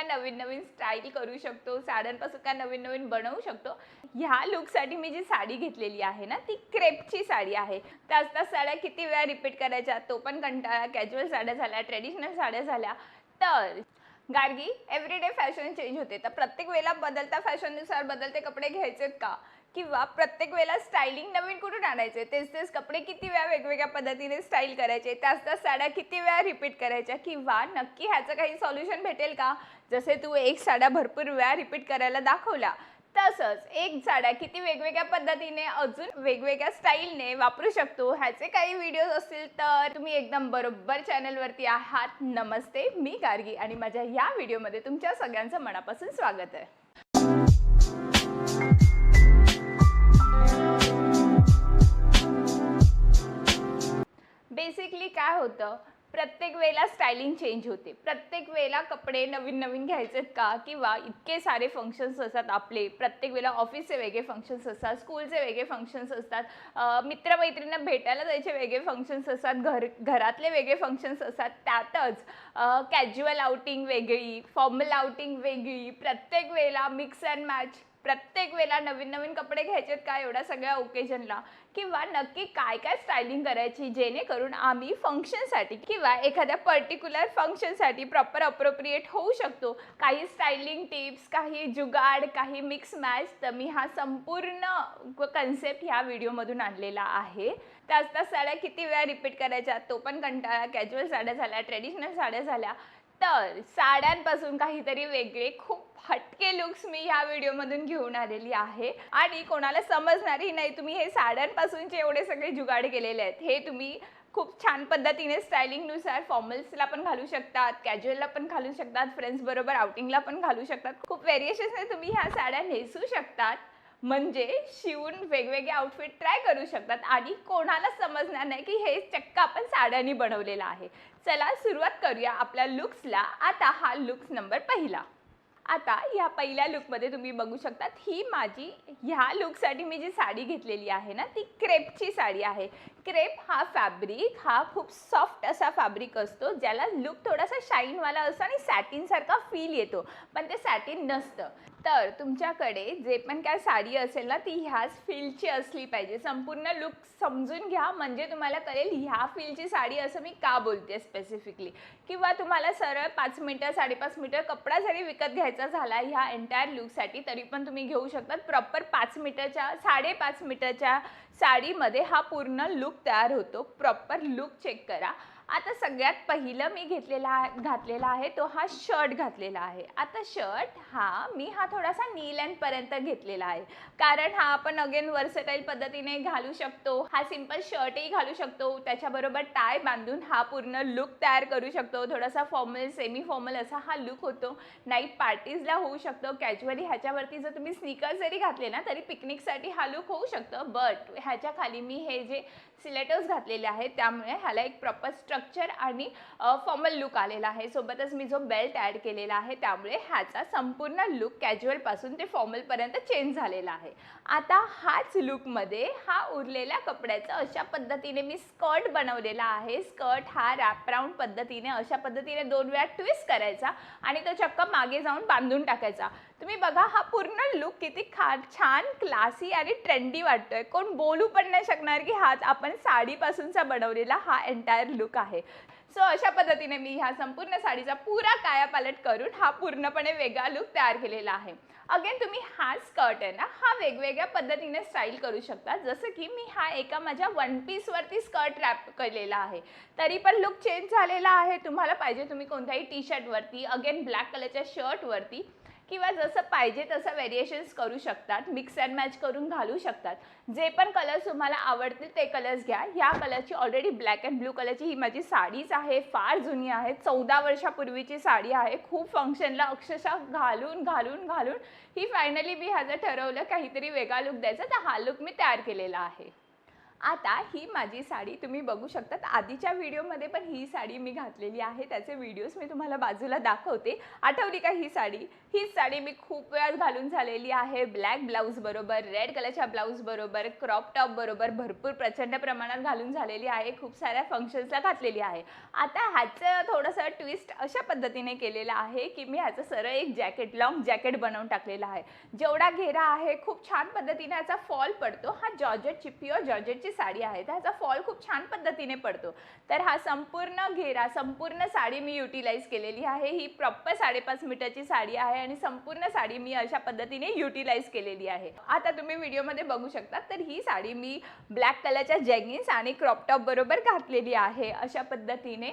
काय नवीन नवीन स्टाईल करू शकतो साड्यांपासून काय नवीन नवीन बनवू शकतो. ह्या लुकसाठी मी जी साडी घेतलेली आहे ना ती क्रेपची साडी आहे. त्याच त्याच साड्या किती वेळा रिपीट करायच्या तो पण कंटाळा कॅज्युअल साड्या झाल्या ट्रेडिशनल साड्या झाल्या तर गार्गी एव्हरीडे फॅशन चेंज होते. तर प्रत्येक वेळेला बदलता फॅशननुसार बदलते कपडे घ्यायचेत का? किंवा प्रत्येक वेळेला स्टायलिंग नवीन कुठून आणायचे? तेच तेच कपडे किती वेळा वेगवेगळ्या पद्धतीने स्टाईल करायचे? त्याच त्याच साड्या किती वेळा रिपीट करायच्या? किंवा नक्की ह्याचं काही सॉल्युशन भेटेल का? जसे तू एक साड्या भरपूर वेळा रिपीट करायला दाखवल्या तसंच एक झाडा किती वेगवेगळ्या पद्धतीने अजून वेगवेगळ्या स्टाईलने वापरू शकतो ह्याचे काही व्हिडिओज असतील तर तुम्ही एकदम बरोबर चॅनलवरती आहात. नमस्ते मी गार्गी आणि माझ्या या व्हिडिओमध्ये तुमच्या सगळ्यांचं मनापासून स्वागत आहे. बेसिकली काय होतं? प्रत्येक वेळेला स्टायलिंग चेंज होते. प्रत्येक वेळेला कपडे नवीन नवीन घ्यायचेत का? किंवा इतके सारे फंक्शन्स असतात आपले. प्रत्येक वेळेला ऑफिसचे वेगळे फंक्शन्स असतात स्कूलचे वेगळे फंक्शन्स असतात मित्रमैत्रिणींना भेटायला जायचे वेगळे फंक्शन्स असतात घर घरातले वेगळे फंक्शन्स असतात. त्यातच कॅज्युअल आउटिंग वेगळी फॉर्मल आउटिंग वेगळी प्रत्येक वेळेला मिक्स अँड मॅच प्रत्येक वेळेला नवीन नवीन कपडे घ्यायचेत का एवढ्या सगळ्या ओकेजनला किंवा नक्की काय काय स्टायलिंग करायची जेणेकरून आम्ही फंक्शनसाठी किंवा एखाद्या पर्टिक्युलर फंक्शनसाठी प्रॉपर अप्रोप्रिएट होऊ शकतो? काही स्टायलिंग टिप्स काही जुगाड काही मिक्स मॅच तर मी हा संपूर्ण कन्सेप्ट ह्या व्हिडिओमधून आणलेला आहे. त्याच त्या साड्या किती वेळा रिपीट करायच्या? तो पण कंटाळा. कॅज्युअल साड्या झाल्या ट्रेडिशनल साड्या झाल्या. तर साड्यांपासून काहीतरी वेगळे खूप हटके लुक्स मी ह्या व्हिडिओमधून घेऊन आलेली आहे. आणि कोणाला समजणारही नाही तुम्ही हे साड्यांपासूनचे एवढे सगळे जुगाड केलेले आहेत. हे तुम्ही खूप छान पद्धतीने स्टायलिंगनुसार फॉर्मल्सला पण घालू शकतात कॅज्युअलला पण घालू शकतात फ्रेंड्स बरोबर आउटिंगला पण घालू शकतात. खूप व्हेरिएशन्सने तुम्ही ह्या साड्या नेसू शकतात. म्हणजे शिवून वेगवेगळे आउटफिट ट्राय करू शकतात. आणि कोणाला समजणार नाही की हे चक्क आपण साड्यांनी बनवलेलं आहे. चला सुरुवात करूया आपल्या लुक्सला आता हा लुक्स नंबर पहिला. आता या पहिल्या लुकमध्ये तुम्ही बघू शकतात ही माझी ह्या लुकसाठी मी जी साडी घेतलेली आहे ना ती क्रेपची साडी आहे. क्रेप हा फॅब्रिक हा खूप सॉफ्ट असा फॅब्रिक असतो ज्याला लुक थोडासा शाईनवाला असतो आणि सॅटिनसारखा फील येतो. पण ते सॅटिन नसतं. तर तुमच्याकडे जे पण काय साडी असेल ना ती ह्याच फील्डची असली पाहिजे. संपूर्ण लुक समजून घ्या. म्हणजे तुम्हाला कळेल ह्या फील्डची साडी असं मी का बोलते स्पेसिफिकली किंवा तुम्हाला सरळ पाच मीटर साडेपाच मीटर कपडा जरी विकत घ्यायचा झाला ह्या एंटायर लुकसाठी तरी पण तुम्ही घेऊ शकतात प्रॉपर पाच मीटरच्या साडेपाच मीटरच्या साडीमध्ये हा पूर्ण लुक तयार होतो. प्रॉपर लुक चेक करा. आता सगळ्यात पहिलं मी घेतलेला घातलेला आहे तो हा शर्ट घातलेला आहे. आता शर्ट हा मी हा थोडासा नी पर्यंत घेतलेला आहे. कारण हा आपण अगेन वर्सटाईल पद्धतीने घालू शकतो. हा सिंपल शर्टही घालू शकतो. त्याच्याबरोबर टाय बांधून हा पूर्ण लुक तयार करू शकतो. थोडासा फॉर्मल सेमी फॉर्मल असा हा लुक होतो. नाईट पार्टीजला होऊ शकतो. कॅज्युअली ह्याच्यावरती जर तुम्ही स्निकर्स जरी घातले ना तरी पिकनिकसाठी हा लुक होऊ शकतो. बट ह्याच्या खाली मी हे जे सिलेटर्स घातलेले आहेत त्यामुळे ह्याला एक प्रॉपर स्ट्रक्चर स्ट्रक्चर आणि फॉर्मल लुक आलेला आहे. सोबतच मी जो बेल्ट ॲड केलेला आहे त्यामुळे ह्याचा संपूर्ण लुक कॅज्युअलपासून ते फॉर्मलपर्यंत चेंज झालेला आहे. आता हाच लुकमध्ये हा उरलेल्या कपड्याचं अशा पद्धतीने मी स्कर्ट बनवलेला आहे. स्कर्ट हा रॅप राऊंड पद्धतीने अशा पद्धतीने दोन वेळा ट्विस्ट करायचा आणि तो चक्क मागे जाऊन बांधून टाकायचा. तुम्ही बघा हा पूर्ण लुक किती खा छान क्लासी आणि ट्रेंडी वाटतोय. कोण बोलू पण नाही शकणार की हाच आपण साडीपासूनचा बनवलेला हा एंटायर लुक आहे. सो अशा पद्धतीने मी ह्या संपूर्ण साडीचा पुरा कायापालट करून हा पूर्णपणे वेगळा लुक तयार केलेला आहे. अगेन तुम्ही हा स्कर्ट आहे ना हा वेगवेगळ्या पद्धतीने स्टाईल करू शकता. जसं की मी हा एका माझ्या वन पीसवरती स्कर्ट रॅप केलेला आहे. तरी पण लुक चेंज झालेला आहे. तुम्हाला पाहिजे तुम्ही कोणत्याही टी शर्टवरती अगेन ब्लॅक कलरच्या शर्टवरती किंवा जसं पाहिजे तसं व्हेरिएशन्स करू शकतात मिक्स अँड मॅच करून घालू शकतात. जे पण कलर्स तुम्हाला आवडतील ते कलर्स घ्या. ह्या कलरची ऑलरेडी ब्लॅक अँड ब्लू कलरची ही माझी साडीच आहे फार जुनी आहे. चौदा वर्षापूर्वीची साडी आहे. खूप फंक्शनला अक्षरशः घालून घालून घालून ही फायनली मी ह्याचं ठरवलं काहीतरी वेगळा लुक द्यायचा. तर हा लुक मी तयार केलेला आहे. आता ही माझी साडी तुम्ही बघू शकतात. आधीच्या व्हिडिओमध्ये पण ही साडी मी घातलेली आहे. त्याचे व्हिडिओज मी तुम्हाला बाजूला दाखवते. आठवली का ही साडी? ही साडी मी खूप वेळा घालून झालेली आहे. ब्लॅक ब्लाऊज बरोबर रेड कलरच्या ब्लाऊज बरोबर क्रॉप टॉप बरोबर भरपूर प्रचंड प्रमाणात घालून झालेली आहे. खूप साऱ्या फंक्शन्सला घातलेली आहे. आता ह्याचं थोडंसं ट्विस्ट अशा पद्धतीने केलेलं आहे की मी ह्याचं सरळ एक जॅकेट लॉंग जॅकेट बनवून टाकलेलं आहे. जेवढा घेरा आहे खूप छान पद्धतीने ह्याचा फॉल पडतो. हा हो, जॉर्जेटची प्युअर जॉर्जेटची साडी आहे त्याचा फॉल खूप छान पद्धतीने पडतो. तर हा संपूर्ण घेरा संपूर्ण साडी मी युटिलाइज केलेली आहे. ही प्रॉपर साडेपाच मीटरची साडी आहे आणि संपूर्ण साडी मी अशा पद्धतीने युटिलाइज केलेली आहे. आता तुम्ही व्हिडिओमध्ये बघू शकता तर ही साडी मी ब्लॅक कलरच्या जेगिन्स आणि क्रॉप टॉप बरोबर घातलेली आहे अशा पद्धतीने.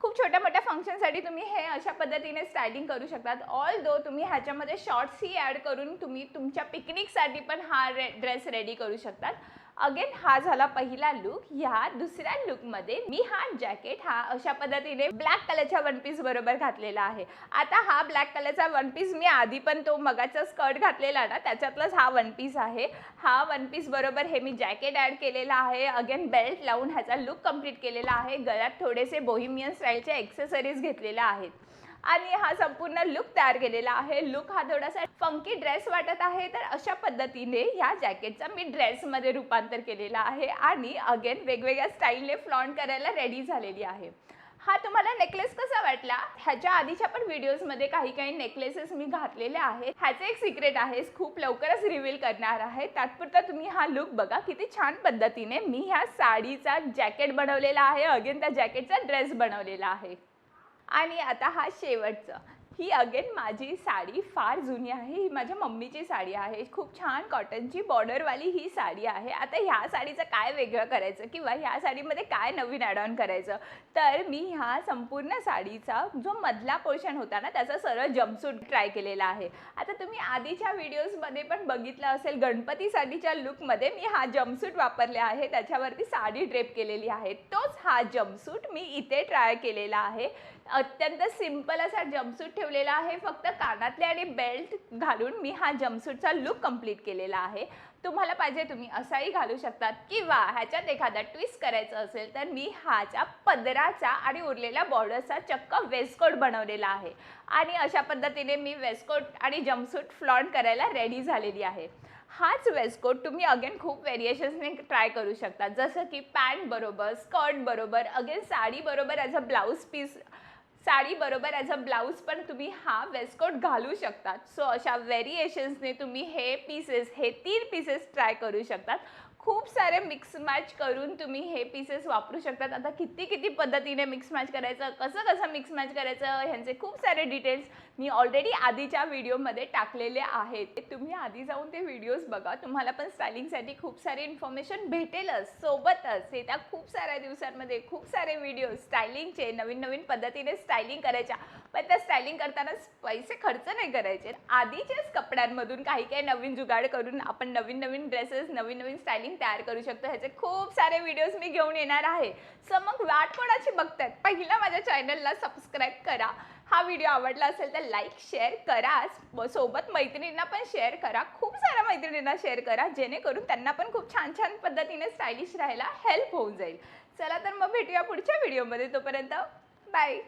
खूप छोट्या मोठ्या फंक्शनसाठी तुम्ही हे अशा पद्धतीने स्टायलिंग करू शकतात. ऑल दो तुम्ही ह्याच्यामध्ये शॉर्ट्सही ॲड करून तुम्ही तुमच्या पिकनिकसाठी पण हा रे ड्रेस रेडी करू शकतात. अगेन हा झाला पहिला लुक ह्या दुसऱ्या लुकमध्ये मी हा जॅकेट हा अशा पद्धतीने ब्लॅक कलरच्या वन पीस बरोबर घातलेला आहे. आता हा ब्लॅक कलरचा वन पीस मी आधी पण तो मगाचा स्कर्ट घातलेला ना त्याच्यातलाच हा वन पीस आहे. हा वन पीस बरोबर हे मी जॅकेट ॲड केलेला आहे. अगेन बेल्ट लावून ह्याचा लुक कंप्लीट केलेला आहे. गळ्यात थोडेसे बोहिमियन स्टाईलचे एक्सेसरीज घेतलेल्या आहेत. आणि हा संपूर्ण लुक तयार केलेला आहे. लुक हा थोडासा फंकी ड्रेस वाटत आहे. तर अशा पद्धतीने ह्या जॅकेटचा मी ड्रेसमध्ये रूपांतर केलेला आहे आणि अगेन वेगवेगळ्या स्टाईलने फ्लॉन्ट करायला रेडी झालेली आहे. हा तुम्हाला नेकलेस कसा वाटला? ह्याच्या आधीच्या पण व्हिडिओजमध्ये काही काही नेकलेसेस मी घातलेले आहेत. ह्याचे एक सिक्रेट आहे खूप लवकरच रिव्हील करणार आहे. तात्पुरता तुम्ही हा लुक बघा किती छान पद्धतीने मी ह्या साडीचा जॅकेट बनवलेला आहे. अगेन त्या जॅकेटचा ड्रेस बनवलेला आहे. आणि आता हा शेवटचं. ही अगेन माझी साडी फार जुनी आहे. ही माझ्या मम्मीची साडी आहे. खूप छान कॉटनची बॉर्डरवाली ही साडी आहे. आता ह्या साडीचं काय वेगळं करायचं किंवा ह्या साडीमध्ये काय नवीन ॲड ऑन करायचं? तर मी ह्या संपूर्ण साडीचा जो मधला पोर्शन होता ना त्याचा सरळ जम्पसूट ट्राय केलेला आहे. आता तुम्ही आधीच्या व्हिडिओजमध्ये पण बघितलं असेल गणपतीसाठीच्या लुकमध्ये मी हा जम्पसूट वापरले आहे. त्याच्यावरती साडी ड्रेप केलेली आहे. तोच हा जम्पसूट मी इथे ट्राय केलेला आहे. अत्यंत सिंपल असा जम्पसूट ठेवलेला आहे. फक्त कानातले आणि बेल्ट घालून मी हा जम्पसूटचा लुक कंप्लीट केलेला आहे. तुम्हाला पाहिजे तुम्ही असाही घालू शकतात किंवा ह्याच्यात एखादा ट्विस्ट करायचं असेल तर मी ह्याच्या पदराचा आणि उरलेल्या बॉर्डरचा चक्क वेस्टकोट बनवलेला आहे. आणि अशा पद्धतीने मी वेस्टकोट आणि जम्पसूट फ्लॉन्ट करायला रेडी झालेली आहे. हाच वेस्टकोट तुम्ही अगेन खूप व्हेरिएशन्सने ट्राय करू शकता. जसं की पॅन्ट बरोबर स्कर्ट बरोबर अगेन साडी बरोबर as a blouse piece sari बरोबर ॲज अ ब्लाऊज पण तुम्ही हा वेस्टकोट घालू शकतात. सो अशा व्हेरिएशन्सने तुम्ही हे पीसेस हे तीन पीसेस ट्राय करू शकतात. खूप सारे मिक्स मॅच करून तुम्ही हे पीसेस वापरू शकतात. आता किती किती पद्धतीने मिक्स मॅच करायचं कसं कसं मिक्स मॅच करायचं ह्यांचे खूप सारे डिटेल्स मी ऑलरेडी आधीच्या व्हिडिओमध्ये टाकलेले आहेत. तुम्ही आधी जाऊन ते व्हिडिओज बघा. तुम्हाला पण स्टायलिंगसाठी खूप सारे इन्फॉर्मेशन भेटेलच सोबतच. येत्या खूप साऱ्या दिवसांमध्ये खूप सारे व्हिडिओज स्टायलिंगचे नवीन नवीन पद्धतीने स्टायलिंग करायच्या. पण त्या स्टायलिंग करताना पैसे खर्च नाही करायचे. आधीच्याच कपड्यांमधून काही काही नवीन जुगाड करून आपण नवीन नवीन ड्रेसेस नवीन नवीन स्टायलिंग तयार करू शकतो. ह्याचे खूप सारे व्हिडिओज मी घेऊन येणार आहे. सो मग वाट कोणाची बघतायत? पहिला माझ्या चॅनलला सबस्क्राईब करा. हा व्हिडिओ आवडला असेल तर लाईक शेअर कराच सोबत मैत्रिणींना पण शेअर करा. खूप साऱ्या मैत्रिणींना शेअर करा. जेणेकरून त्यांना पण खूप छान छान पद्धतीने स्टायलिश राहायला हेल्प होऊन जाईल. चला तर मग भेटूया पुढच्या व्हिडिओमध्ये तोपर्यंत बाय